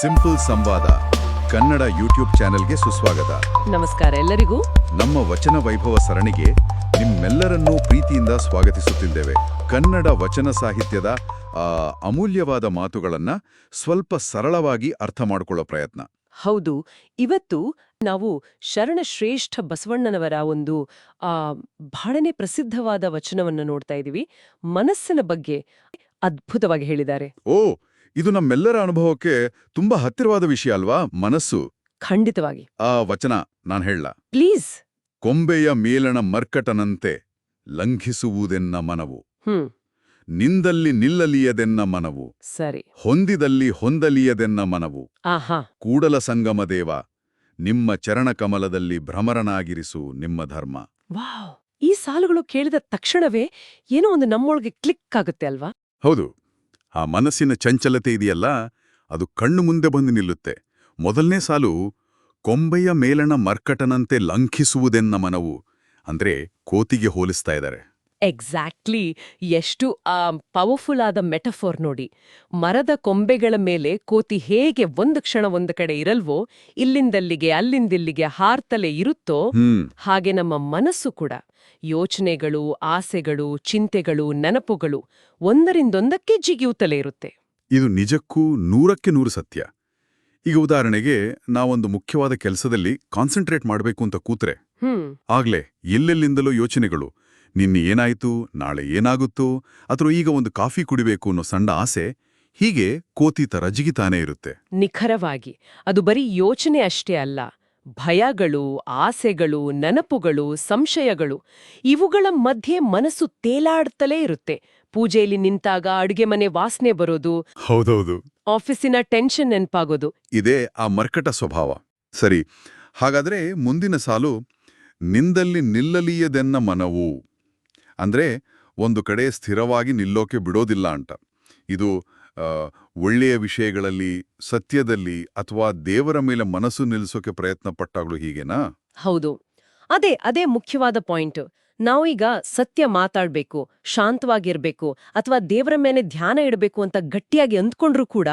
Simple ಸಂವಾದ Kannada YouTube ಚಾನೆಲ್ಗೆ ಸುಸ್ವಾಗತ. ನಮಸ್ಕಾರ ಎಲ್ಲರಿಗೂ. ನಮ್ಮ ವಚನ ವೈಭವ ಸರಣಿಗೆ ನಿಮ್ಮೆಲ್ಲರನ್ನೂ ಪ್ರೀತಿಯಿಂದ ಸ್ವಾಗತಿಸುತ್ತಿದ್ದೇವೆ. ಕನ್ನಡ ವಚನ ಸಾಹಿತ್ಯದ ಆ, ಅಮೂಲ್ಯವಾದ ಮಾತುಗಳನ್ನ ಸ್ವಲ್ಪ ಸರಳವಾಗಿ ಅರ್ಥ ಮಾಡಿಕೊಳ್ಳೋ ಪ್ರಯತ್ನ. ಹೌದು ಇವತ್ತು ನಾವು ಶರಣಶ್ರೇಷ್ಠ ಬಸವಣ್ಣನವರ ಒಂದು ಆ ಬಹಳನೇ ಪ್ರಸಿದ್ಧವಾದ ವಚನವನ್ನು ನೋಡ್ತಾ ಇದ್ದೀವಿ ಮನಸ್ಸಿನ ಬಗ್ಗೆ ಅದ್ಭುತವಾಗಿ ಹೇಳಿದ್ದಾರೆ. ಓ ಇದು ನಮ್ಮೆಲ್ಲರ ಅನುಭವಕ್ಕೆ ತುಂಬಾ ಹತ್ತಿರವಾದ ವಿಷಯ ಅಲ್ವಾ? ಮನಸ್ಸು. ಖಂಡಿತವಾಗಿ. ಆ ವಚನ ನಾನ್ ಹೇಳ ಪ್ಲೀಸ್. ಕೊಂಬೆಯ ಮೇಲಣ ಮರ್ಕಟನಂತೆ ಲಂಘಿಸುವುದೆನ್ನ ಮನವು. ನಿಂದಲ್ಲಿ ನಿಲ್ಲಲಿಯದೆನ್ನ ಮನವು. ಸರಿ. ಹೊಂದಿದಲ್ಲಿ ಹೊಂದಲಿಯದೆನ್ನ ಮನವು. ಆಹಾ. ಕೂಡಲ ಸಂಗಮ ದೇವ ನಿಮ್ಮ ಚರಣಕಮಲದಲ್ಲಿ ಭ್ರಮರನಾಗಿರಿಸು ನಿಮ್ಮ ಧರ್ಮ. ವಾವ್. ಈ ಸಾಲುಗಳು ಕೇಳಿದ ತಕ್ಷಣವೇ ಏನೋ ಒಂದು ನಮ್ಮೊಳಗೆ ಕ್ಲಿಕ್ ಆಗುತ್ತೆ ಅಲ್ವಾ? ಹೌದು. ಆ ಮನಸ್ಸಿನ ಚಂಚಲತೆ ಇದೆಯಲ್ಲ ಅದು ಕಣ್ಣು ಮುಂದೆ ಬಂದು ನಿಲ್ಲುತ್ತೆ. ಮೊದಲನೇ ಸಾಲು ಕೊಂಬೆಯ ಮೇಲಣ ಮರ್ಕಟನಂತೆ ಲಂಘಿಸುವುದೆನ್ನ ಮನವು ಅಂದ್ರೆ ಕೋತಿಗೆ ಹೋಲಿಸ್ತಾ ಇದ್ದಾರೆ ಎಕ್ಸಾಕ್ಟ್ಲಿ ಎಷ್ಟು ಆ ಪವರ್ಫುಲ್ ಆದ ಮೆಟಫೋರ್ ನೋಡಿ. ಮರದ ಕೊಂಬೆಗಳ ಮೇಲೆ ಕೋತಿ ಹೇಗೆ ಒಂದು ಕ್ಷಣ ಒಂದು ಕಡೆ ಇರಲ್ವೋ ಇಲ್ಲಿಂದಲ್ಲಿಗೆ ಅಲ್ಲಿಂದಿಲ್ಲಿಗೆ ಹಾರ್ತಲೆ ಇರುತ್ತೋ ಹಾಗೆ ನಮ್ಮ ಮನಸ್ಸು ಕೂಡ. ಯೋಚನೆಗಳು ಆಸೆಗಳು ಚಿಂತೆಗಳು ನೆನಪುಗಳು ಒಂದರಿಂದೊಂದಕ್ಕೆ ಜಿಗಿಯುತ್ತಲೇ ಇರುತ್ತೆ. ಇದು ನಿಜಕ್ಕೂ ನೂರಕ್ಕೆ ನೂರು ಸತ್ಯ. ಈಗ ಉದಾಹರಣೆಗೆ ನಾವೊಂದು ಮುಖ್ಯವಾದ ಕೆಲಸದಲ್ಲಿ ಕಾನ್ಸಂಟ್ರೇಟ್ ಮಾಡಬೇಕು ಅಂತ ಕೂತ್ರೆ. ಆಗ್ಲೇ ಎಲ್ಲೆಲ್ಲಿಂದಲೂ ಯೋಚನೆಗಳು. ನಿನ್ನೆ ಏನಾಯಿತು ನಾಳೆ ಏನಾಗುತ್ತೋ ಅಥವಾ ಈಗ ಒಂದು ಕಾಫಿ ಕುಡಿಬೇಕು ಅನ್ನೋ ಸಣ್ಣ ಆಸೆ ಹೀಗೆ ಕೋತಿ ತರ ಜಿಗಿತಾನೇ ಇರುತ್ತೆ. ನಿಖರವಾಗಿ. ಅದು ಬರೀ ಯೋಚನೆ ಅಷ್ಟೇ ಅಲ್ಲ. ಭಯಗಳು ಆಸೆಗಳು ನೆನಪುಗಳು ಸಂಶಯಗಳು ಇವುಗಳ ಮಧ್ಯೆ ಮನಸ್ಸು ತೇಲಾಡ್ತಲೇ ಇರುತ್ತೆ. ಪೂಜೆಯಲ್ಲಿ ನಿಂತಾಗ ಅಡುಗೆ ಮನೆ ವಾಸನೆ ಬರೋದು ಹೌದೌದು. ಆಫೀಸಿನ ಟೆನ್ಷನ್ ನೆನಪಾಗೋದು. ಇದೇ ಆ ಮರ್ಕಟ ಸ್ವಭಾವ. ಸರಿ ಹಾಗಾದ್ರೆ ಮುಂದಿನ ಸಾಲು ನಿಂದಲ್ಲಿ ನಿಲ್ಲಲೀಯದೆನ್ನ ಮನವು. ಅಂದ್ರೆ ಒಂದು ಕಡೆ ಸ್ಥಿರವಾಗಿ ನಿಲ್ಲೋಕೆ ಬಿಡೋದಿಲ್ಲ ಅಂತ. ಇದು ಒಳ್ಳೆಯ ವಿಷಯಗಳಲ್ಲಿ ಸತ್ಯದಲ್ಲಿ ಅಥವಾ ದೇವರ ಮೇಲೆ ಮನಸ್ಸು ನಿಲ್ಲಿಸೋಕೆ ಪ್ರಯತ್ನ ಪಟ್ಟಾಗ್ಲು ಹೀಗೆನಾ? ಹೌದು. ಅದೇ ಅದೇ ಮುಖ್ಯವಾದ ಪಾಯಿಂಟ್. ನಾವೀಗ ಸತ್ಯ ಮಾತಾಡ್ಬೇಕು ಶಾಂತವಾಗಿರ್ಬೇಕು ಅಥವಾ ದೇವರ ಮೇಲೆ ಧ್ಯಾನ ಇಡಬೇಕು ಅಂತ ಗಟ್ಟಿಯಾಗಿ ಅಂದ್ಕೊಂಡ್ರೂ ಕೂಡ.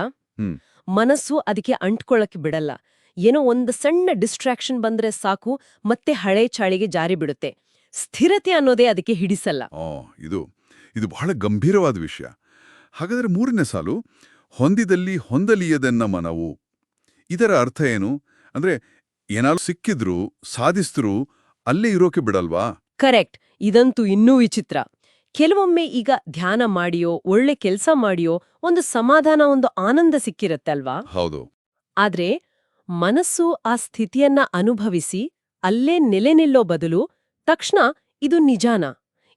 ಮನಸ್ಸು ಅದಕ್ಕೆ ಅಂಟ್ಕೊಳ್ಳಕ್ಕೆ ಬಿಡಲ್ಲ. ಏನೋ ಒಂದು ಸಣ್ಣ ಡಿಸ್ಟ್ರಾಕ್ಷನ್ ಬಂದ್ರೆ ಸಾಕು ಮತ್ತೆ ಹಳೆ ಚಾಳಿಗೆ ಜಾರಿ ಬಿಡುತ್ತೆ. ಸ್ಥಿರತೆ ಅನ್ನೋದೇ ಅದಕ್ಕೆ ಹಿಡಿಸಲ್ಲ. ಇದು ಇದು ಬಹಳ ಗಂಭೀರವಾದ ವಿಷಯ. ಹಾಗಾದ್ರೆ ಮೂರನೇ ಸಾಲು ಹೊಂದಿದಲ್ಲಿ ಹೊಂದಲಿಯದನ್ನ ಮನವು. ಇದರ ಅರ್ಥ ಏನು? ಅಂದ್ರೆ ಏನಾದ್ರು ಸಿಕ್ಕಿದ್ರು ಸಾಧಿಸಿದ್ರು ಅಲ್ಲೇ ಇರೋಕೆ ಬಿಡಲ್ವಾ? ಕರೆಕ್ಟ್. ಇದಂತೂ ಇನ್ನೂ ವಿಚಿತ್ರ. ಕೆಲವೊಮ್ಮೆ ಈಗ ಧ್ಯಾನ ಮಾಡಿಯೋ ಒಳ್ಳೆ ಕೆಲಸ ಮಾಡಿಯೋ ಒಂದು ಸಮಾಧಾನ ಒಂದು ಆನಂದ ಸಿಕ್ಕಿರತ್ತಲ್ವಾ? ಹೌದು. ಆದ್ರೆ ಮನಸ್ಸು ಆ ಸ್ಥಿತಿಯನ್ನ ಅನುಭವಿಸಿ ಅಲ್ಲೇ ನೆಲೆ ನಿಲ್ಲೋ ಬದಲು ತಕ್ಷಣ ಇದು ನಿಜಾನ.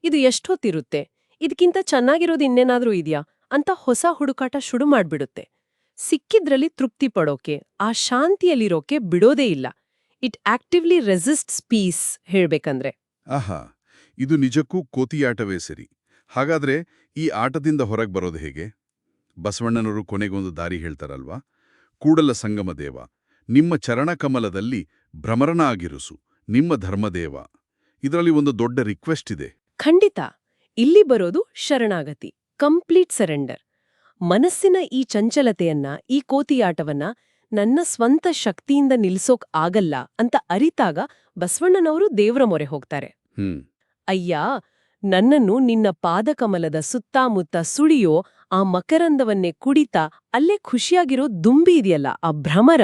ಇದು ಎಷ್ಟೊತ್ತಿರುತ್ತೆ? ಇದಕ್ಕಿಂತ ಚೆನ್ನಾಗಿರೋದು ಇನ್ನೇನಾದ್ರೂ ಇದೆಯಾ? ಅಂತ ಹೊಸ ಹುಡುಕಾಟ ಶುರು ಮಾಡ್ಬಿಡುತ್ತೆ. ಸಿಕ್ಕಿದ್ರಲ್ಲಿ ತೃಪ್ತಿ ಪಡೋಕೆ ಆ ಶಾಂತಿಯಲ್ಲಿರೋಕೆ ಬಿಡೋದೇ ಇಲ್ಲ. ಇಟ್ ಆಕ್ಟಿವ್ಲಿ ರೆಸಿಸ್ಟ್ಸ್ ಪೀಸ್ ಹೇಳ್ಬೇಕಂದ್ರೆ. ಆಹಾ ಇದು ನಿಜಕ್ಕೂ ಕೋತಿಯಾಟವೇ ಸರಿ. ಹಾಗಾದ್ರೆ ಈ ಆಟದಿಂದ ಹೊರಗೆ ಬರೋದು ಹೇಗೆ? ಬಸವಣ್ಣನವರು ಕೊನೆಗೊಂದು ದಾರಿ ಹೇಳ್ತಾರಲ್ವಾ? ಕೂಡಲ ಸಂಗಮ ದೇವ ನಿಮ್ಮ ಚರಣಕಮಲದಲ್ಲಿ ಭ್ರಮರನಾಗಿರುಸು ನಿಮ್ಮ ಧರ್ಮದೇವ. ಇದರಲ್ಲಿ ಒಂದು ದೊಡ್ಡ ರಿಕ್ವೆಸ್ಟ್ ಇದೆ. ಖಂಡಿತ ಇಲ್ಲಿ ಬರೋದು ಶರಣಾಗತಿ. Complete surrender. ಮನಸ್ಸಿನ ಈ ಚಂಚಲತೆಯನ್ನ ಈ ಕೋತಿಯಾಟವನ್ನ ನನ್ನ ಸ್ವಂತ ಶಕ್ತಿಯಿಂದ ನಿಲ್ಸೋಕ್ ಆಗಲ್ಲ ಅಂತ ಅರಿತಾಗ ಬಸವಣ್ಣನವರು ದೇವ್ರ ಮೊರೆ ಹೋಗ್ತಾರೆ. ಹ್ಮ್. ಅಯ್ಯ ನನ್ನನ್ನು ನಿನ್ನ ಪಾದಕಮಲದ ಸುತ್ತಾಮುತ್ತ ಸುಳಿಯೋ ಆ ಮಕರಂದವನ್ನೇ ಕುಡಿತಾ ಅಲ್ಲೇ ಖುಷಿಯಾಗಿರೋ ದುಂಬಿ ಇದೆಯಲ್ಲ ಆ ಭ್ರಮರ?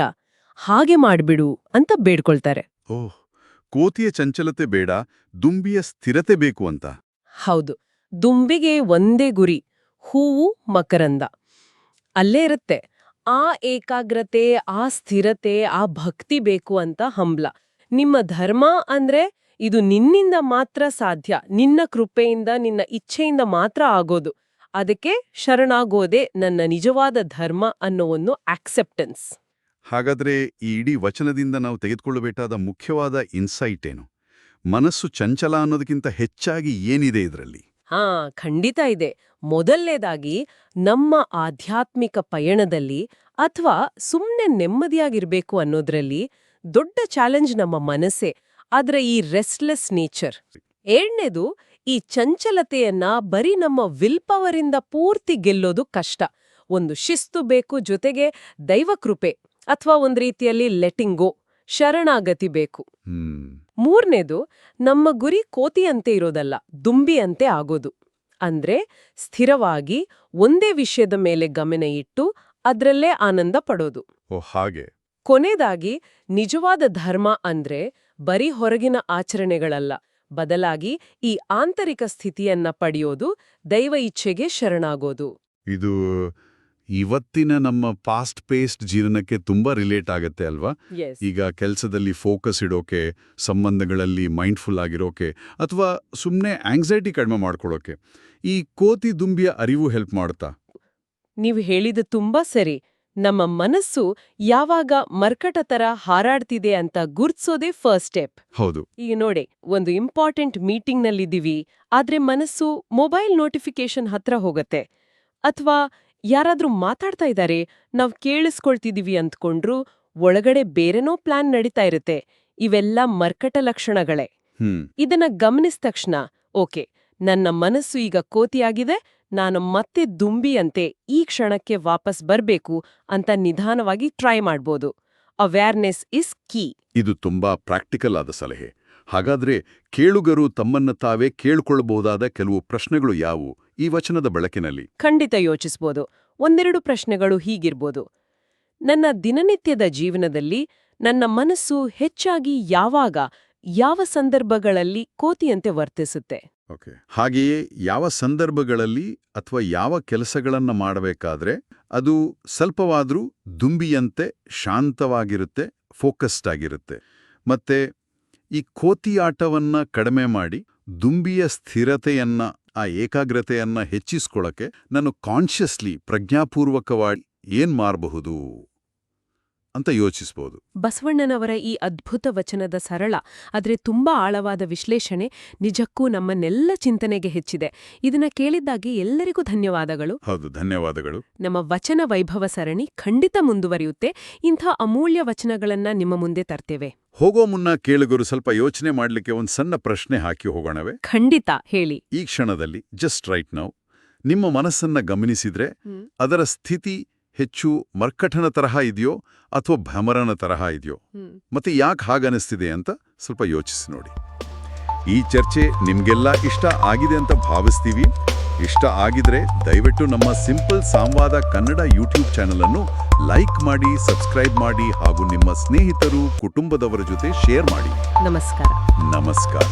ಹಾಗೆ ಮಾಡ್ಬಿಡು ಅಂತ ಬೇಡ್ಕೊಳ್ತಾರೆ. ಓಹ್ ಕೋತಿಯ ಚಂಚಲತೆ ಬೇಡ ದುಂಬಿಯ ಸ್ಥಿರತೆ ಬೇಕು ಅಂತ. ಹೌದು. ದುಂಬಿಗೆ ಒಂದೇ ಗುರಿ, ಹೂವು ಮಕರಂದ. ಅಲ್ಲೇ ಇರುತ್ತೆ, ಆ ಏಕಾಗ್ರತೆ, ಆ ಸ್ಥಿರತೆ, ಆ ಭಕ್ತಿ ಬೇಕು ಅಂತ ಹಂಬ್ಲ. ನಿಮ್ಮ ಧರ್ಮ ಅಂದ್ರೆ ಇದು ನಿನ್ನಿಂದ ಮಾತ್ರ ಸಾಧ್ಯ, ನಿನ್ನ ಕೃಪೆಯಿಂದ, ನಿನ್ನ ಇಚ್ಛೆಯಿಂದ ಮಾತ್ರ ಆಗೋದು. ಅದಕ್ಕೆ ಶರಣಾಗೋದೆ ನನ್ನ ನಿಜವಾದ ಧರ್ಮ ಅನ್ನೋ ಒಂದು ಆಕ್ಸೆಪ್ಟೆನ್ಸ್ ಹಾಗಾದ್ರೆ ಈ ಇಡೀ ವಚನದಿಂದ ನಾವು ತೆಗೆದುಕೊಳ್ಳಬೇಕಾದ ಮುಖ್ಯವಾದ ಇನ್ಸೈಟ್ ಏನು? ಮನಸ್ಸು ಚಂಚಲ ಅನ್ನೋದಕ್ಕಿಂತ ಹೆಚ್ಚಾಗಿ ಏನಿದೆ ಇದರಲ್ಲಿ? ಹಾ, ಖಂಡಿತ ಇದೆ. ಮೊದಲನೇದಾಗಿ ನಮ್ಮ ಆಧ್ಯಾತ್ಮಿಕ ಪಯಣದಲ್ಲಿ ಅಥವಾ ಸುಮ್ಮನೆ ನೆಮ್ಮದಿಯಾಗಿರ್ಬೇಕು ಅನ್ನೋದ್ರಲ್ಲಿ ದೊಡ್ಡ ಚಾಲೆಂಜ್ ನಮ್ಮ ಮನಸ್ಸೆ, ಆದ್ರೆ ಈ ರೆಸ್ಟ್ಲೆಸ್ ನೇಚರ್ ಎರಡನೇದು ಈ ಚಂಚಲತೆಯನ್ನ ಬರೀ ನಮ್ಮ ವಿಲ್ ಪವರಿಂದ ಪೂರ್ತಿ ಗೆಲ್ಲೋದು ಕಷ್ಟ. ಒಂದು ಶಿಸ್ತು ಬೇಕು ಜೊತೆಗೆ ದೈವಕೃಪೆ ಅಥವಾ ಒಂದ್ ರೀತಿಯಲ್ಲಿ ಲೆಟಿಂಗೋ ಶರಣಾಗತಿ ಬೇಕು. ಮೂರನೇದು ನಮ್ಮ ಗುರಿ ಕೋತಿಯಂತೆ ಇರೋದಲ್ಲ ದುಂಬಿಯಂತೆ ಆಗೋದು. ಅಂದ್ರೆ ಸ್ಥಿರವಾಗಿ ಒಂದೇ ವಿಷಯದ ಮೇಲೆ ಗಮನ ಇಟ್ಟು ಅದರಲ್ಲೇ ಆನಂದ ಪಡೋದು. ಹಾಗೆ. ಕೊನೆದಾಗಿ ನಿಜವಾದ ಧರ್ಮ ಅಂದ್ರೆ ಬರೀ ಹೊರಗಿನ ಆಚರಣೆಗಳಲ್ಲ ಬದಲಾಗಿ ಈ ಆಂತರಿಕ ಸ್ಥಿತಿಯನ್ನ ಪಡೆಯೋದು ದೈವ ಇಚ್ಛೆಗೆ ಶರಣಾಗೋದು. ಇದು ಇವತ್ತಿನ ನಮ್ಮ ಫಾಸ್ಟ್ ಪೇಸ್ಡ್ ಜೀವನಕ್ಕೆ ತುಂಬಾ ರಿಲೇಟ್ ಆಗತ್ತೆ ಅಲ್ವಾ? ಈಗ ಕೆಲಸದಲ್ಲಿ ಫೋಕಸ್ ಇಡೋಕೆ ಸಂಬಂಧಗಳಲ್ಲಿ ಮೈಂಡ್ಫುಲ್ ಆಗಿರೋಕೆ ಅಥವಾ ಸುಮ್ಮನೆ ಆಂಗ್ಸೈಟಿ ಕಡಿಮೆ ಮಾಡ್ಕೊಳ್ಳೋಕೆ ಈ ಕೋತಿ ದುಂಬಿಯ ಅರಿವು ಹೆಲ್ಪ್ ಮಾಡುತ್ತಾ ನೀವು ಹೇಳಿದ ತುಂಬಾ ಸರಿ. ನಮ್ಮ ಮನಸ್ಸು ಯಾವಾಗ ಮರ್ಕಟ ತರ ಹಾರಾಡ್ತಿದೆ ಅಂತ ಗುರ್ತಿಸೋದೇ ಫಸ್ಟ್ ಸ್ಟೆಪ್ ಹೌದು. ಈಗ ನೋಡಿ ಒಂದು ಇಂಪಾರ್ಟೆಂಟ್ ಮೀಟಿಂಗ್ನಲ್ಲಿದ್ದೀವಿ ಆದ್ರೆ ಮನಸ್ಸು ಮೊಬೈಲ್ ನೋಟಿಫಿಕೇಶನ್ ಹತ್ರ ಹೋಗತ್ತೆ. ಅಥವಾ ಯಾರಾದ್ರೂ ಮಾತಾಡ್ತಾ ಇದ್ದಾರೆ ನಾವ್ ಕೇಳಿಸ್ಕೊಳ್ತಿದೀವಿ ಅಂದ್ಕೊಂಡ್ರು ಒಳಗಡೆ ಬೇರೆನೋ ಪ್ಲಾನ್ ನಡೀತಾ ಇರುತ್ತೆ. ಇವೆಲ್ಲ ಮರ್ಕಟ ಲಕ್ಷಣಗಳೇ. ಇದನ್ನ ಗಮನಿಸಿದ ತಕ್ಷಣ ಓಕೆ ನನ್ನ ಮನಸ್ಸು ಈಗ ಕೋತಿಯಾಗಿದೆ ನಾನು ಮತ್ತೆ ದುಂಬಿಯಂತೆ ಈ ಕ್ಷಣಕ್ಕೆ ವಾಪಸ್ ಬರಬೇಕು ಅಂತ ನಿಧಾನವಾಗಿ ಟ್ರೈ ಮಾಡ್ಬೋದು. ಅವೇರ್ನೆಸ್ ಇಸ್ ಕೀ ಇದು ತುಂಬಾ ಪ್ರಾಕ್ಟಿಕಲ್ ಆದ ಸಲಹೆ. ಹಾಗಾದ್ರೆ ಕೇಳುಗರು ತಮ್ಮನ್ನ ತಾವೇ ಕೇಳಿಕೊಳ್ಳಬಹುದಾದ ಕೆಲವು ಪ್ರಶ್ನೆಗಳು ಯಾವುವು ಈ ವಚನದ ಬೆಳಕಿನಲ್ಲಿ? ಖಂಡಿತ ಯೋಚಿಸಬಹುದು ಒಂದೆರಡು ಪ್ರಶ್ನೆಗಳು ಹೀಗಿರ್ಬೋದು. ನನ್ನ ದಿನನಿತ್ಯದ ಜೀವನದಲ್ಲಿ ನನ್ನ ಮನಸ್ಸು ಹೆಚ್ಚಾಗಿ ಯಾವಾಗ ಯಾವ ಸಂದರ್ಭಗಳಲ್ಲಿ ಕೋತಿಯಂತೆ ವರ್ತಿಸುತ್ತೆ? ಓಕೆ. ಹಾಗೆಯೇ ಯಾವ ಸಂದರ್ಭಗಳಲ್ಲಿ ಅಥವಾ ಯಾವ ಕೆಲಸಗಳನ್ನು ಮಾಡಬೇಕಾದ್ರೆ ಅದು ಸ್ವಲ್ಪವಾದ್ರೂ ದುಂಬಿಯಂತೆ ಶಾಂತವಾಗಿರುತ್ತೆ ಫೋಕಸ್ಡ್ ಆಗಿರುತ್ತೆ. ಮತ್ತೆ ಈ ಕೋತಿ ಆಟವನ್ನ ಕಡಿಮೆ ಮಾಡಿ ದುಂಬಿಯ ಸ್ಥಿರತೆಯನ್ನ, ಆ ಏಕಾಗ್ರತೆಯನ್ನ ಹೆಚ್ಚಿಸ್ಕೊಳ್ಳಕ್ಕೆ ನಾನು ಕಾನ್ಷಿಯಸ್ಲಿ ಪ್ರಜ್ಞಾಪೂರ್ವಕವಾಗಿ ಏನ್ ಮಾಡಬಹುದು? ಅಂತ ಯೋಚಿಸಬಹುದು ಬಸವಣ್ಣನವರ ಈ ಅದ್ಭುತ ವಚನದ ಸರಳ ಆದರೆ ತುಂಬಾ ಆಳವಾದ ವಿಶ್ಲೇಷಣೆ ನಿಜಕ್ಕೂ ನಮ್ಮನ್ನೆಲ್ಲ ಚಿಂತನೆಗೆ ಹೆಚ್ಚಿದೆ. ಇದನ್ನ ಕೇಳಿದ್ದಾಗಿ ಎಲ್ಲರಿಗೂ ಧನ್ಯವಾದಗಳು. ಹೌದು ಧನ್ಯವಾದಗಳು. ನಮ್ಮ ವಚನ ವೈಭವ ಸರಣಿ ಖಂಡಿತ ಮುಂದುವರಿಯುತ್ತೆ. ಇಂಥ ಅಮೂಲ್ಯ ವಚನಗಳನ್ನ ನಿಮ್ಮ ಮುಂದೆ ತರ್ತೇವೆ. ಹೋಗೋ ಮುನ್ನ ಕೇಳುಗರು ಸ್ವಲ್ಪ ಯೋಚನೆ ಮಾಡಲಿಕ್ಕೆ ಒಂದು ಸಣ್ಣ ಪ್ರಶ್ನೆ ಹಾಕಿ ಹೋಗೋಣವೆ? ಖಂಡಿತ ಹೇಳಿ. ಈ ಕ್ಷಣದಲ್ಲಿ ಜಸ್ಟ್ ರೈಟ್ ನೌ ನಿಮ್ಮ ಮನಸ್ಸನ್ನ ಗಮನಿಸಿದ್ರೆ ಅದರ ಸ್ಥಿತಿ ಹೆಚ್ಚು ಮರ್ಕಟನ ತರಹ ಇದೆಯೋ ಅಥವಾ ಭ್ರಮರನ ತರಹ ಇದೆಯೋ? ಮತ್ತೆ ಯಾಕೆ ಹಾಗನಿಸ್ತಿದೆ ಅಂತ ಸ್ವಲ್ಪ ಯೋಚಿಸಿ ನೋಡಿ. ಈ ಚರ್ಚೆ ನಿಮಗೆಲ್ಲ ಇಷ್ಟ ಆಗಿದೆ ಅಂತ ಭಾವಿಸ್ತೀವಿ. ಇಷ್ಟ ಆಗಿದ್ರೆ ದಯವಿಟ್ಟು ನಮ್ಮ ಸಿಂಪಲ್ ಸಂವಾದ ಕನ್ನಡ ಯೂಟ್ಯೂಬ್ ಚಾನಲನ್ನು ಲೈಕ್ ಮಾಡಿ ಸಬ್ಸ್ಕ್ರೈಬ್ ಮಾಡಿ ಹಾಗೂ ನಿಮ್ಮ ಸ್ನೇಹಿತರು ಕುಟುಂಬದವರ ಜೊತೆ ಶೇರ್ ಮಾಡಿ. ನಮಸ್ಕಾರ. ನಮಸ್ಕಾರ.